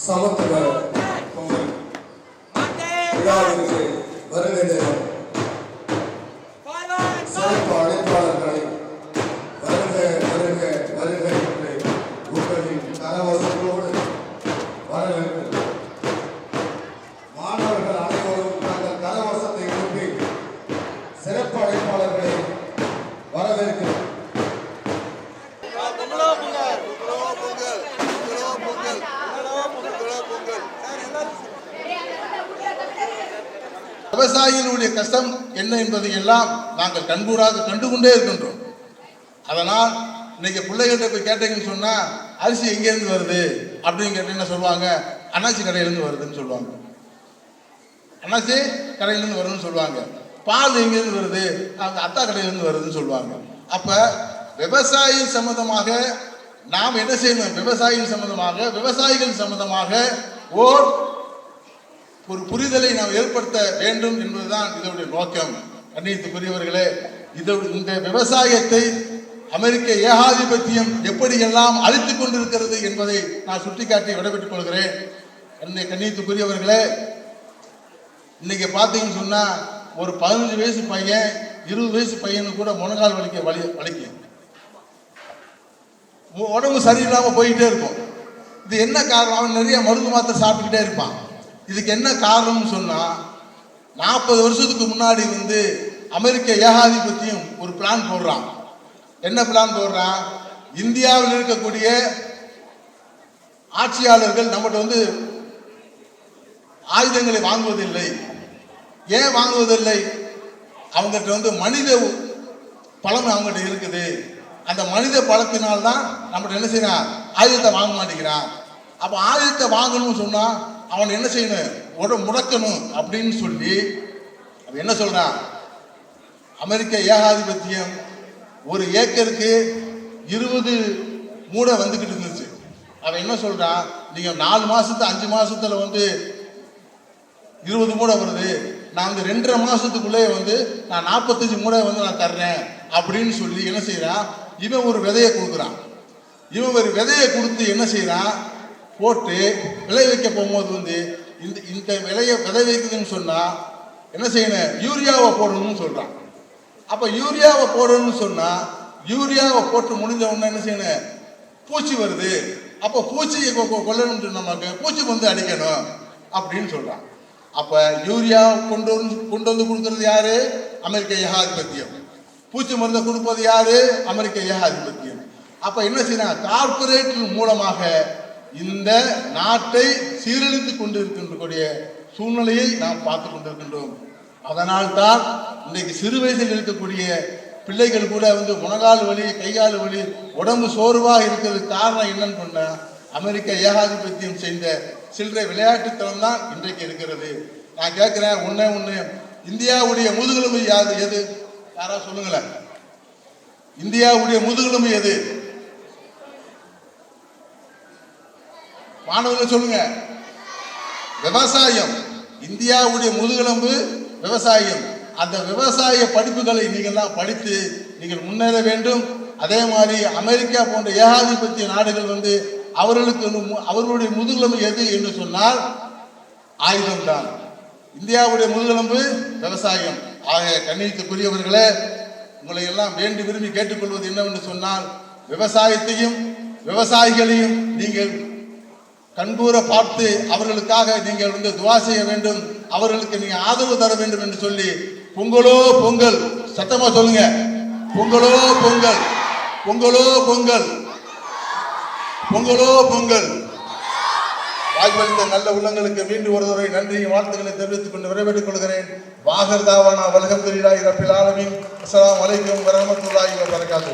സമത്വ കോൺഗ്രസ് എല്ലാവരും விவசாயிகளுடைய கஷ்டம் என்ன என்பதை எல்லாம் நாங்கள் கண்டு கொண்டே இருக்கின்றோம். அதனால் இன்னைக்கு பிள்ளைகிட்ட போய் கேட்டீங்கன்னு சொன்னா அரிசி எங்கேருந்து வருது? அப்படின்னு கேட்டு என்ன சொல்லுவாங்க? அண்ணாச்சி கடையிலேருந்து வருதுன்னு சொல்லுவாங்க. அண்ணாச்சி கடையிலேருந்து வருதுன்னு சொல்லுவாங்க. பால் எங்கேருந்து வருது? அவங்க அத்தா கடையிலேருந்து வருதுன்னு சொல்லுவாங்க. அப்போ விவசாயி சம்மந்தமாக நாம் என்ன செய்யணும்? விவசாயிகள் சம்மந்தமாக விவசாயிகள் சம்மந்தமாக ஓர் ஒரு புரிதலை நாம் ஏற்படுத்த வேண்டும் என்பதுதான் இதனுடைய நோக்கம். கண்ணியத்துக்குரியவர்களே இது இந்த விவசாயத்தை அமெரிக்க ஏகாதிபத்தியம் எப்படியெல்லாம் அழித்துக் கொண்டிருக்கிறது என்பதை நான் சுட்டிக்காட்டி விடைபெற்றுக் கொள்கிறேன். என்னை கண்ணியத்துக்குரியவர்களே இன்னைக்கு பார்த்தீங்கன்னு சொன்னா ஒரு பதினஞ்சு வயசு பையன் இருபது வயசு பையனு கூட முனகால் வலிக்க வலி வலிக்க. உடம்பு சரியில்லாம போயிட்டே இருக்கும். இது என்ன காரணம் அவன் நிறைய மருந்து மாத்திரை சாப்பிட்டுக்கிட்டே இருப்பான். இதுக்கு என்ன காரணம்னு சொன்னால் நாற்பது வருஷத்துக்கு முன்னாடி வந்து அமெரிக்க ஏகாதிபத்தியம் ஒரு பிளான் போடுறான். என்ன பிளான் போடுறான்? இந்தியாவில் இருக்கக்கூடிய ஆட்சியாளர்கள் நம்மகிட்ட வந்து ஆயுதங்களை வாங்குவதில்லை. ஏன் வாங்குவதில்லை? அவங்ககிட்ட வந்து மனித பலம் அவங்ககிட்ட இருக்குது. அந்த மனித பலத்தினால்தான் நம்மகிட்ட என்ன செய்யறான் ஆயுதத்தை வாங்க மாட்டேங்கிறான். அப்போ ஆயுதத்தை வாங்கணும்னு சொன்னால் அவன் என்ன செய்யணும்? உட முடக்கணும் அப்படின்னு சொல்லி அவன் என்ன சொல்கிறான் அமெரிக்க ஏகாதிபத்தியம் ஒரு ஏக்கருக்கு இருபது மூடை வந்துக்கிட்டு இருந்துச்சு. அவன் என்ன சொல்கிறான் நீங்கள் நாலு மாதத்து அஞ்சு மாதத்தில் வந்து இருபது மூடை வருது. நான் வந்து ரெண்டரை மாதத்துக்குள்ளேயே வந்து நான் நாற்பத்தஞ்சு மூடை வந்து நான் தர்றேன் அப்படின்னு சொல்லி என்ன செய்கிறான் இவன் ஒரு விதையை கொடுக்குறான். இவன் ஒரு விதையை கொடுத்து என்ன செய்கிறான் போட்டு விளை வைக்க போகும்போது வந்து இந்த இந்த விளைய விதை வைக்குதுன்னு சொன்னால் என்ன செய்யணும்? யூரியாவை போடணும்னு சொல்கிறான் அப்போ யூரியாவை போடணும்னு சொன்னால் யூரியாவை போட்டு முடிஞ்ச உடனே என்ன செய்யணும்? பூச்சி வருது. அப்போ பூச்சியை கொ- கொல்லணும்னு நமக்கு பூச்சி வந்து அடிக்கணும் அப்படின்னு சொல்கிறான் அப்போ யூரியா கொண்டு வந்து கொண்டு வந்து கொடுக்கறது யாரு? அமெரிக்க ஏகாதிபத்தியம். பூச்சி மருந்தை கொடுப்பது யாரு? அமெரிக்க ஏகாதிபத்தியம். அப்போ என்ன செய்யறாங்க கார்பரேட் மூலமாக இந்த நாட்டை சீரழித்து கொண்டிருக்கின்றக்கூடிய சூழ்நிலையை நாம் பார்த்து கொண்டிருக்கின்றோம். அதனால் தான் இன்னைக்கு சிறு வயசில் இருக்கக்கூடிய பிள்ளைகள் கூட வந்து முனகால் வலி கைகால் வலி உடம்பு சோர்வாக இருக்கிறதுக்கு காரணம் என்னன்னு சொன்னால் அமெரிக்க ஏகாதிபத்தியம் செய்த சில்லறை விளையாட்டுத்தனம் தான் இன்றைக்கு இருக்கிறது. நான் கேட்குறேன் ஒன்றே ஒன்று இந்தியாவுடைய முதுகெலும்பு யாது எது? யாராவது சொல்லுங்களேன். இந்தியாவுடைய முதுகெலும்பு எது? மாணவர்கள் சொல்லுங்க. விவசாயம். இந்தியாவுடைய முதுகெலும்பு விவசாயம். அந்த விவசாய படிப்புகளை நீங்கள்லாம் படித்து நீங்கள் முன்னேற வேண்டும். அதே மாதிரி அமெரிக்கா போன்ற ஏகாதிபத்திய நாடுகள் வந்து அவர்களுக்கு அவர்களுடைய முதுகெலும்பு எது என்று சொன்னால் ஆயுதம்தான் இந்தியாவுடைய முதுகெலும்பு விவசாயம். ஆக கண்ணியத்துக்குரியவர்களே உங்களை எல்லாம் வேண்டி விரும்பி கேட்டுக்கொள்வது என்னவென்று சொன்னால் விவசாயத்தையும் விவசாயிகளையும் நீங்கள் கண்கூற பார்த்து அவர்களுக்காக நீங்கள் வந்து துவா செய்ய வேண்டும். அவர்களுக்கு நீங்கள் ஆதரவு தர வேண்டும் என்று சொல்லி பொங்கலோ பொங்கல் சத்தமா சொல்லுங்க. பொங்கலோ பொங்கல் பொங்கலோ பொங்கல் பொங்கலோ பொங்கல். வாய்ப்பளித்த நல்ல உள்ளங்களுக்கு மீண்டும் ஒரு தடவை நன்றியும் வாழ்த்துக்களை தெரிவித்துக் கொண்டு விரைவிட்டுக் கொள்கிறேன். வாகர் தாவானா வலகம் பெரியாய் ரப்பில் ஆலமின். அஸ்லாம் அலைக்கும் வரஹ்மத்துல்லாஹி வரகாத்து